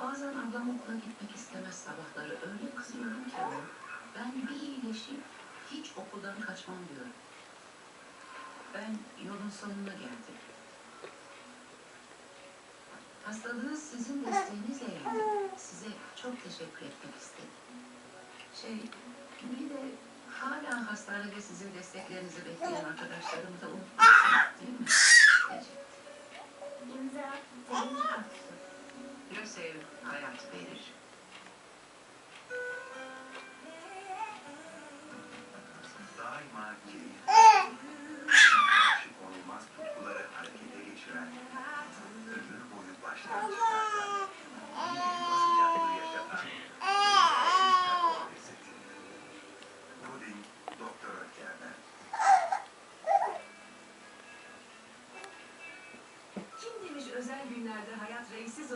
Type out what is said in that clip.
Bazen ablam okula gitmek istemez sabahları. Öyle kızıyorum ki ona. Ben bir iyileşip hiç okuldan kaçmam diyorum. Ben yolun sonuna geldim. Hastalığı sizin desteğinizle yendim. Size çok teşekkür etmek isterim. Şey, bir de hala hastanede sizin desteklerinizi bekleyen arkadaşlarımı da unutmazsınız değil mi? İmza. Lösev hayat verir. daima geriye konulmaz tutkuları harekete geçiren, ömür boyu baştan özel günlerde hayat renksiz?